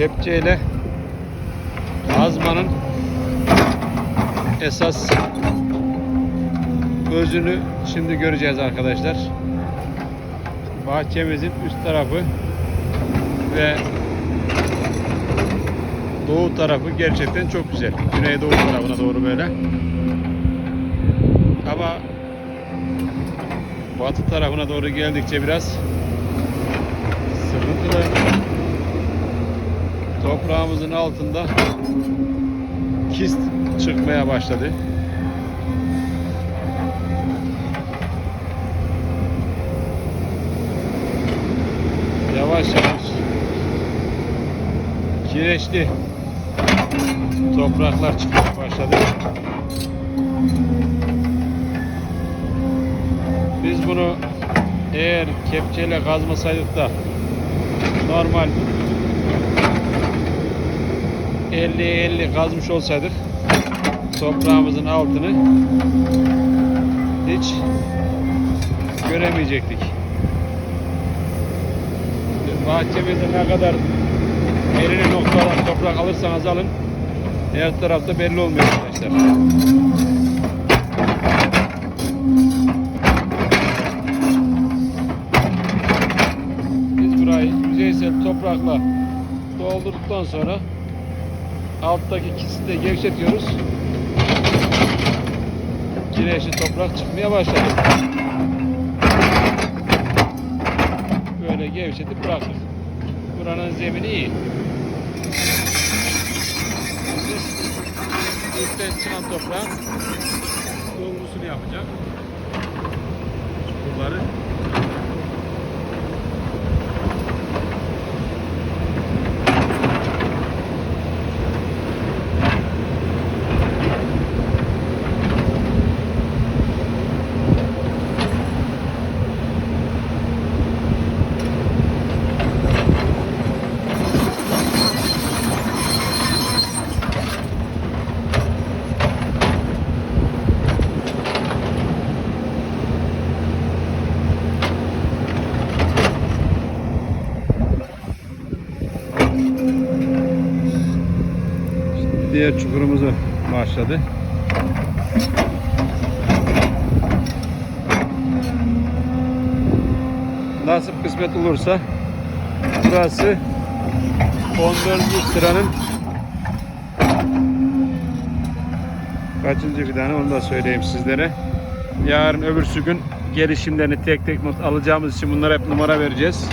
kepçeyle azmanın esas özünü şimdi göreceğiz arkadaşlar. Bahçemizin üst tarafı ve doğu tarafı gerçekten çok güzel. Güneydoğu tarafına doğru böyle. Ama batı tarafına doğru geldikçe biraz sıkıntılı. Toprağımızın altında kist çıkmaya başladı. Yavaş yavaş kireçli topraklar çıkmaya başladı. Biz bunu eğer kepçeyle kazmasaydık da normal 50-50 kazmış olsaydık toprağımızın altını hiç göremeyecektik. Bahçemizde ne kadar belirli noktadan toprak alırsanız alın her tarafta belli olmuyor arkadaşlar. Biz burayı yüzeysel toprakla doldurduktan sonra alttaki kisti de gevşetiyoruz. Kireçli toprak çıkmaya başladı. Böyle gevşetip bıraktık. Buranın zemini iyi. Üstten çıkan toprağın dolgusunu yapacak. Diğer çukurumuzu başladı. Nasip kısmet olursa burası 14. sıranın kaçıncı fidanı onu da söyleyeyim sizlere. Yarın öbürsü gün gelişimlerini tek tek not alacağımız için bunlara hep numara vereceğiz.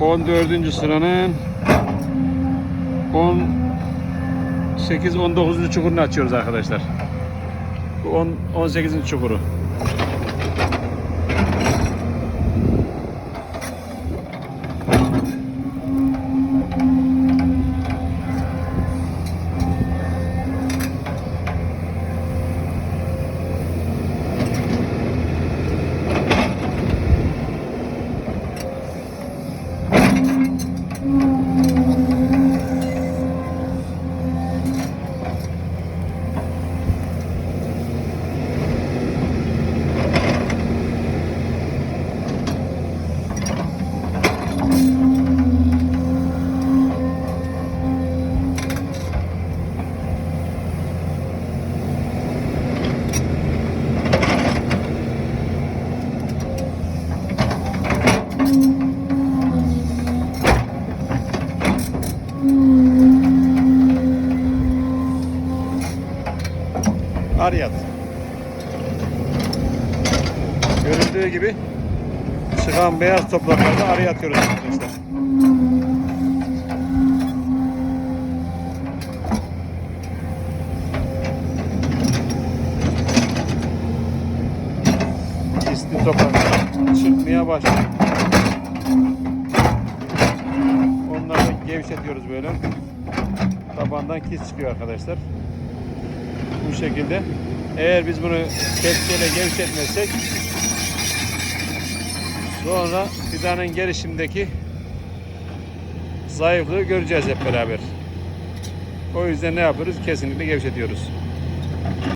14. sıranın 18 19. çukurunu açıyoruz arkadaşlar. Bu 10 18. çukuru. Ariyat. Görüldüğü gibi çıkan beyaz topraklarda arı atıyoruz arkadaşlar. Kisli topraklar çıkmaya başladı. Onları gevşetiyoruz böyle. Tabandan kis çıkıyor arkadaşlar. Bu şekilde. Eğer biz bunu kepçeyle gevşetmezsek sonra fidanın gelişimdeki zayıflığı göreceğiz hep beraber. O yüzden ne yapıyoruz? Kesinlikle gevşetiyoruz.